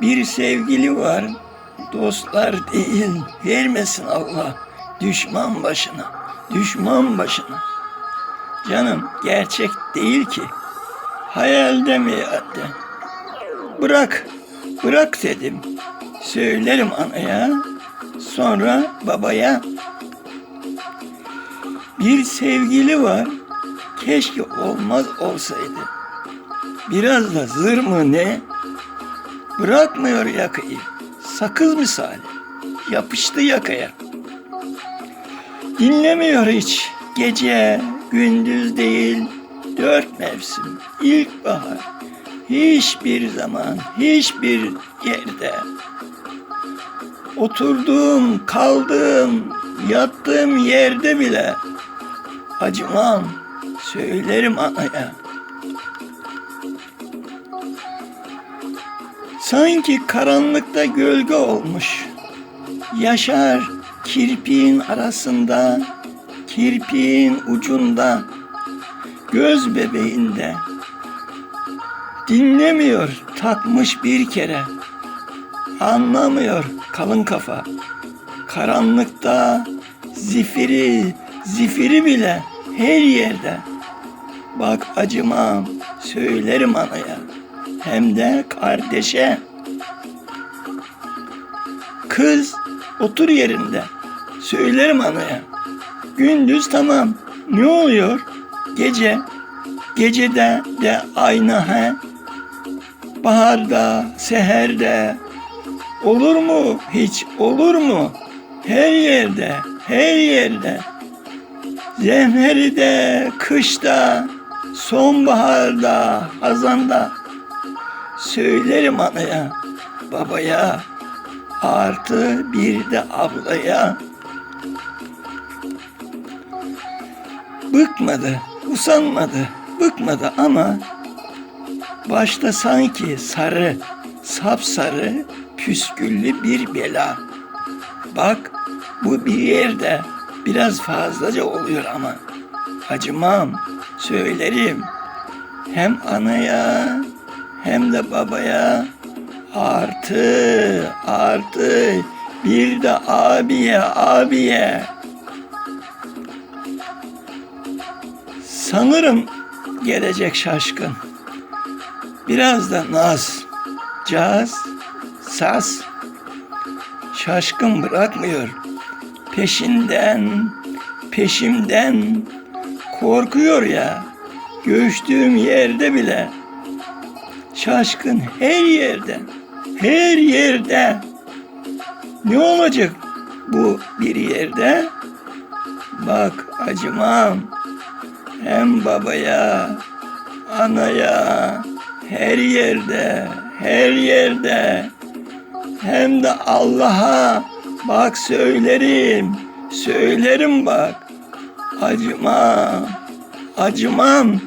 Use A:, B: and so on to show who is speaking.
A: Bir sevgili var, dostlar değil, vermesin Allah düşman başına, düşman başına. Canım gerçek değil ki, hayalde mi yerde? Bırak, bırak dedim. Söylerim anaya, sonra babaya. Bir sevgili var, keşke olmaz olsaydı. Biraz da zır mı ne? Bırakmıyor yakayı. Sakız misali. Yapıştı yakaya. Dinlemiyor hiç. Gece, gündüz değil. Dört mevsim. İlkbahar. Hiçbir zaman, hiçbir yerde. Oturduğum, kaldığım, yattığım yerde bile acımam. Söylerim anaya. Sanki karanlıkta gölge olmuş. Yaşar kirpiğin arasında, kirpiğin ucunda, göz bebeğinde. Dinlemiyor takmış bir kere. Anlamıyor kalın kafa. Karanlıkta zifiri, zifiri bile her yerde. Bak acımam, söylerim anaya hem de kardeşe. Kız otur yerinde. Söylerim anaya. Gündüz tamam. Ne oluyor? Gece. Gecede de aynı he. Baharda, seherde. Olur mu? Hiç olur mu? Her yerde, her yerde. Zemheride, kışta, sonbaharda, hazanda. Söylerim anaya, babaya, artı bir de ablaya. Bıkmadı, usanmadı, bıkmadı ama başta sanki sarı, sapsarı, püsküllü bir bela. Bak bu bir yerde biraz fazlaca oluyor ama. Acımam, söylerim. Hem anaya hem de babaya artı artı bir de abiye abiye. Sanırım gelecek şaşkın. Biraz da naz, caz, saz. Şaşkın bırakmıyor. Peşinden, peşimden korkuyor ya. Göçtüğüm yerde bile şaşkın her yerde, her yerde. Ne olacak bu bir yerde? Bak acımam hem babaya, anaya, her yerde, her yerde. Hem de Allah'a bak söylerim, söylerim bak. Acımam, acımam.